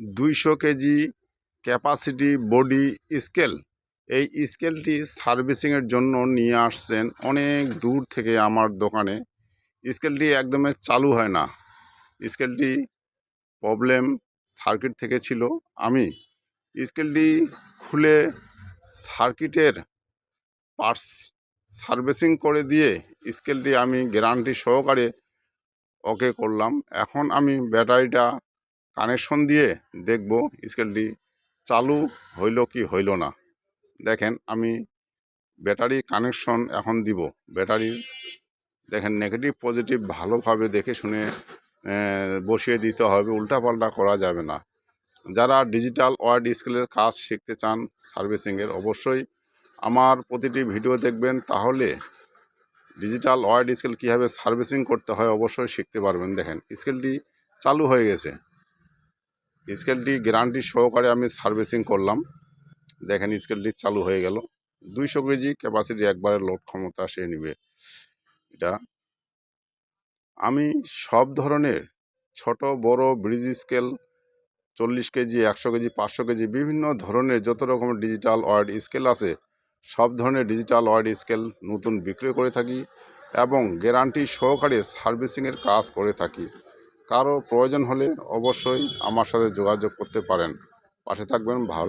দুইশো KG capacity body scale এই স্কেলটি সার্ভিসিংয়ের জন্য নিয়ে আসছেন অনেক দূর থেকে আমার দোকানে। স্কেলটি একদমই চালু হয় না। স্কেলটি প্রবলেম সার্কিট থেকে ছিল। আমি স্কেলটি খুলে সার্কিটের পার্টস সার্ভিসিং করে দিয়ে স্কেলটি আমি গ্যারান্টি সহকারে ওকে করলাম। এখন আমি ব্যাটারিটা কানেকশন দিয়ে দেখব স্কেলটি চালু হইল কি হইল না। দেখেন, আমি ব্যাটারি কানেকশন এখন দিব। ব্যাটারির, দেখেন নেগেটিভ পজিটিভ ভালোভাবে দেখে শুনে বসিয়ে দিতে হবে। উল্টাপাল্টা করা যাবে না। যারা ডিজিটাল ওয়ার্ড স্কেলের কাজ শিখতে চান সার্ভিসিংয়ের, অবশ্যই আমার প্রতিটি ভিডিও দেখবেন। তাহলে ডিজিটাল ওয়ার্ড স্কেল কীভাবে সার্ভিসিং করতে হয় অবশ্যই শিখতে পারবেন। দেখেন, স্কেলটি চালু হয়ে গেছে। স্কেলটি গ্যারান্টি সহকারে আমি সার্ভিসিং করলাম। দেখেন স্কেলটি চালু হয়ে গেল। দুইশো কেজি ক্যাপাসিটি একবারে লোড ক্ষমতা সে নিবে। এটা আমি সব ধরনের ছোট, বড় ব্রিজ স্কেল চল্লিশ কেজি, একশো কেজি, পাঁচশো কেজি, বিভিন্ন ধরনের যত রকমের ডিজিটাল ওয়ার্ড স্কেল আছে, সব ধরনের ডিজিটাল ওয়ার্ড স্কেল নতুন বিক্রয় করে থাকি এবং গ্যারান্টি সহকারে সার্ভিসিংয়ের কাজ করে থাকি। কারও প্রয়োজন হলে অবশ্যই আমার সাথে যোগাযোগ করতে পারেন। পাশে থাকবেন ভালো